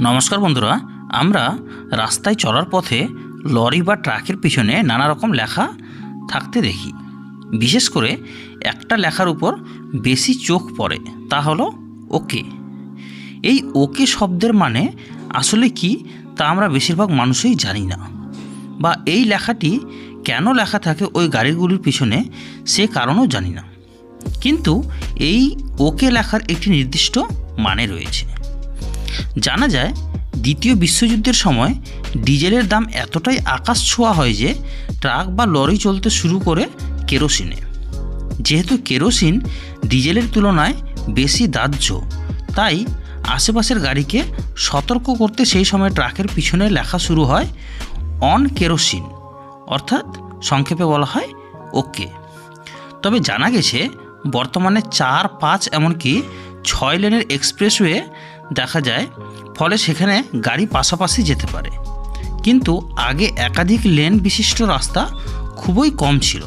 নমস্কার বন্ধুরা, আমরা রাস্তায় চলার পথে লরি বা ট্রাকের পিছনে নানা রকম লেখা থাকতে দেখি। বিশেষ করে একটা লেখার উপর বেশি চোখ পড়ে, তা হলো ওকে। এই ওকে শব্দের মানে আসলে কি তা আমরা বেশিরভাগ মানুষই জানি না। বা এই লেখাটি কেন লেখা থাকে ওই গাড়িগুলির পিছনে সে কারণও জানি না। কিন্তু এই ওকে লেখার একটি নির্দিষ্ট মানে রয়েছে। জানা যায়, দ্বিতীয় বিশ্বযুদ্ধের সময় ডিজেলের দাম এতটাই আকাশ ছোঁয়া হয় যে ট্রাক বা লরি চলতে শুরু করে কেরোসিনে। যেহেতু কেরোসিন ডিজেলের তুলনায় বেশি দাহ্য, তাই আশেপাশের গাড়িকে সতর্ক করতে সেই সময় ট্রাকের পিছনে লেখা শুরু হয়, অন কেরোসিন অর্থাৎ সংক্ষেপে বলা হয়, ওকে তবে জানা গেছে, বর্তমানে চার পাঁচ এমনকি ছয় লেনের এক্সপ্রেসওয়ে দেখা যায়, ফলে সেখানে গাড়ি পাশাপাশি যেতে পারে। কিন্তু আগে একাধিক লেন বিশিষ্ট রাস্তা খুবই কম ছিল।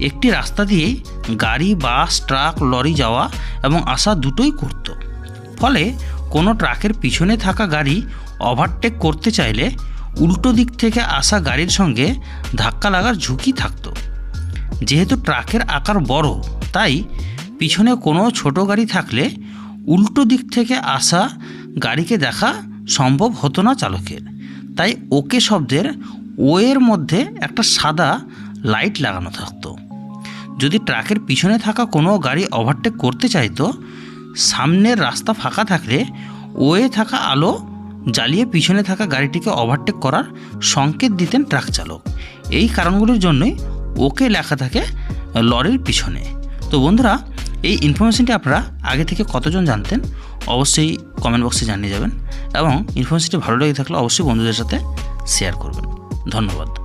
একটি রাস্তা দিয়েই গাড়ি, বাস, ট্রাক, লরি যাওয়া এবং আসা দুটোই করত। ফলে কোনো ট্রাকের পিছনে থাকা গাড়ি ওভারটেক করতে চাইলে উল্টো দিক থেকে আসা গাড়ির সঙ্গে ধাক্কা লাগার ঝুঁকি থাকতো। যেহেতু ট্রাকের আকার বড়, তাই পিছনে কোনো ছোট গাড়ি থাকলে উল্টো দিক থেকে আসা গাড়িকে দেখা সম্ভব হতো না চালকের। তাই ওকে শব্দের ও এর মধ্যে একটা সাদা লাইট লাগানো থাকতো। যদি ট্রাকের পিছনে থাকা কোনো গাড়ি ওভারটেক করতে চাইতো, সামনের রাস্তা ফাঁকা থাকলে ওয়ে থাকা আলো জ্বালিয়ে পিছনে থাকা গাড়িটিকে ওভারটেক করার সংকেত দিতেন ট্রাক চালক। এই কারণগুলির জন্যই ওকে লেখা থাকে লরির পিছনে। তো বন্ধুরা এই ইনফরমেশনটি আপনারা আগে থেকে কতজন জানতেন, অবশ্যই কমেন্ট বক্সে জানিয়ে যাবেন এবং ইনফরমেশনটি ভালো লেগে থাকলে অবশ্যই বন্ধুদের সাথে শেয়ার করবেন। ধন্যবাদ।